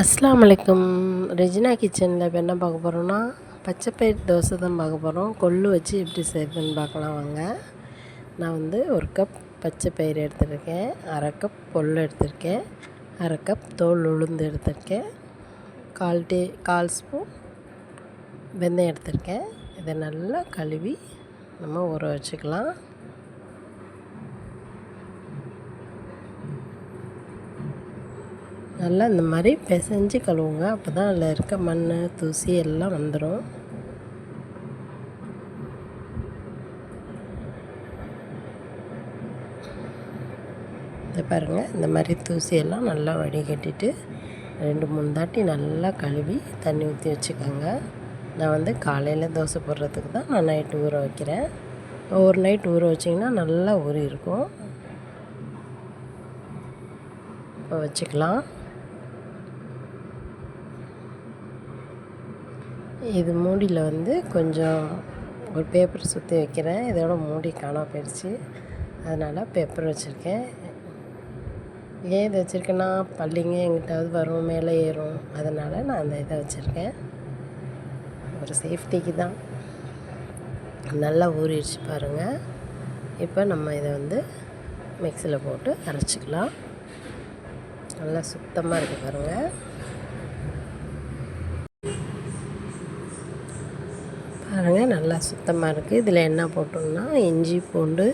அஸ்லாம் வலைக்கம் ரெஜினா கிச்சனில் இப்போ என்ன பார்க்க போகிறோன்னா பச்சைப்பயிர் தோசை தான் பார்க்க போகிறோம் கொள்ளு வச்சு எப்படி செய்யுதுன்னு பார்க்கலாம் வாங்க. நான் வந்து ஒரு கப் பச்சை பயிர் எடுத்துருக்கேன். அரை கப் கொள்ளு எடுத்திருக்கேன். அரை கப் தோல் உளுந்து எடுத்திருக்கேன். கால் டே கால் ஸ்பூன் வெந்தயம் எடுத்திருக்கேன். இதை நல்லா கழுவி நம்ம ஊற வச்சுக்கலாம். நல்லா இந்த மாதிரி பிசைஞ்சு கழுவுங்க. அப்போ தான் அதில் இருக்க மண் தூசி எல்லாம் வந்துடும் இதை பாருங்கள் இந்த மாதிரி தூசியெல்லாம் நல்லா வடிகட்டிட்டு ரெண்டு மூணு தாட்டி நல்லா கழுவி தண்ணி ஊற்றி வச்சுக்கோங்க. நான் வந்து காலையில் தோசை போடுறதுக்கு தான் நான் நைட்டு ஊற வைக்கிறேன். ஒரு நைட் ஊற வச்சிங்கன்னா நல்லா ஊறி இருக்கும் இப்போ வச்சுக்கலாம். இது மூடியில் வந்து கொஞ்சம் ஒரு பேப்பர் சுற்றி வைக்கிறேன். இதோட மூடி காணாம போயிடுச்சு. அதனால் பேப்பர் வச்சுருக்கேன். ஏன் இதை வச்சுருக்கேன்னா பள்ளிங்க எங்கிட்டாவது வரும் மேலே ஏறும். அதனால் நான் அந்த இதை வச்சுருக்கேன். ஒரு சேஃப்டிக்கு தான். நல்லா ஊறிடுச்சு பாருங்கள் இப்போ நம்ம இதை வந்து மிக்சியில் போட்டு அரைச்சிக்கலாம். நல்லா சுத்தமாக இருக்குது பாருங்கள் பாருங்கள் நல்லா சுத்தமாக இருக்குது இதில் என்ன போட்டோம்னா இஞ்சி பூண்டு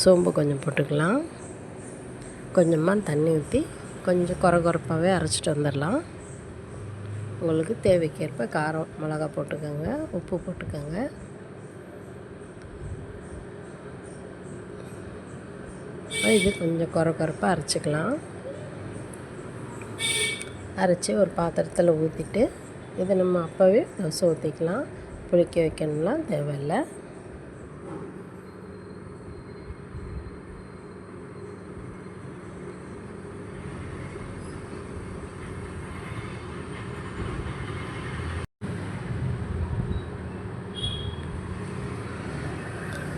சோம்பு கொஞ்சம் போட்டுக்கலாம். கொஞ்சமாக தண்ணி ஊற்றி கொஞ்சம் குறை குறைப்பாகவே அரைச்சிட்டு வந்துடலாம். உங்களுக்கு தேவைக்கேற்ப காரம் மிளகா போட்டுக்கோங்க உப்பு போட்டுக்கோங்க. இது கொஞ்சம் குறை குறைப்பாக அரைச்சிக்கலாம். அரைச்சி ஒரு பாத்திரத்தில் ஊற்றிட்டு இதை நம்ம அப்போவே தோசை ஊற்றிக்கலாம் புளிக்க வைக்கணும்லாம் தேவையில்லை.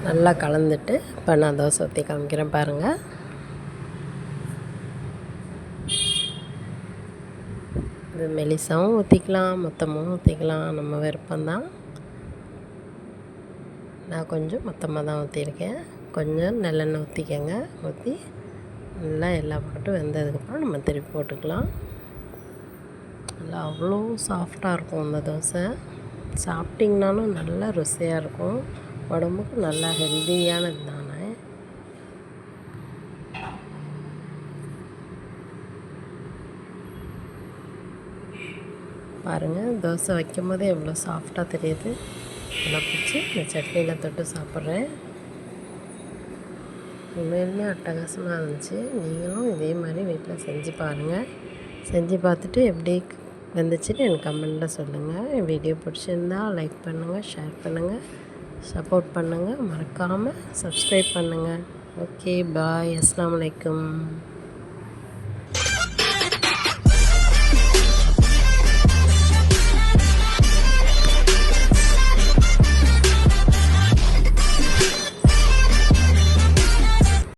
நல்லா கலந்துட்டு இப்போ நான் தோசை ஊற்றி காமிக்கிறேன் பாருங்கள் இது மெலிசாவும் ஊற்றிக்கலாம் மொத்தமாகவும் ஊற்றிக்கலாம் நம்ம விருப்பம்தான். நான் கொஞ்சம் மொத்தமாக தான் ஊற்றிருக்கேன். கொஞ்சம் நல்லெண்ணெய் ஊற்றிக்கங்க. ஊற்றி நல்லா எல்லா போட்டு வெந்ததுக்கப்புறம் நம்ம திருப்பி போட்டுக்கலாம். நல்லா அவ்வளோ சாஃப்டாக இருக்கும் அந்த தோசை. சாப்பிட்டிங்கனாலும் நல்லா ருசியாக இருக்கும். உடம்புக்கு நல்லா ஹெல்த்தியானது தானே. பாருங்கள் தோசை வைக்கும் போதே எவ்வளோ சாஃப்டாக தெரியுது. நல்லா பிடிச்சி இந்த சட்னியில் தொட்டு சாப்பிட்றேன். உண்மையிலுமே அட்டகாசமாக இருந்துச்சு? நீங்களும் இதே மாதிரி வீட்டில் செஞ்சு பாருங்கள் செஞ்சு பார்த்துட்டு எப்படி வந்துச்சுன்னு எனக்கு கமெண்ட்டில் சொல்லுங்கள் என் வீடியோ பிடிச்சிருந்தா லைக் பண்ணுங்கள் ஷேர் பண்ணுங்கள் சப்போர்ட் பண்ணுங்கள் மறக்காமல் சப்ஸ்கிரைப் பண்ணுங்கள் ஓகே பாய் அஸ்லாம் வலைக்கம்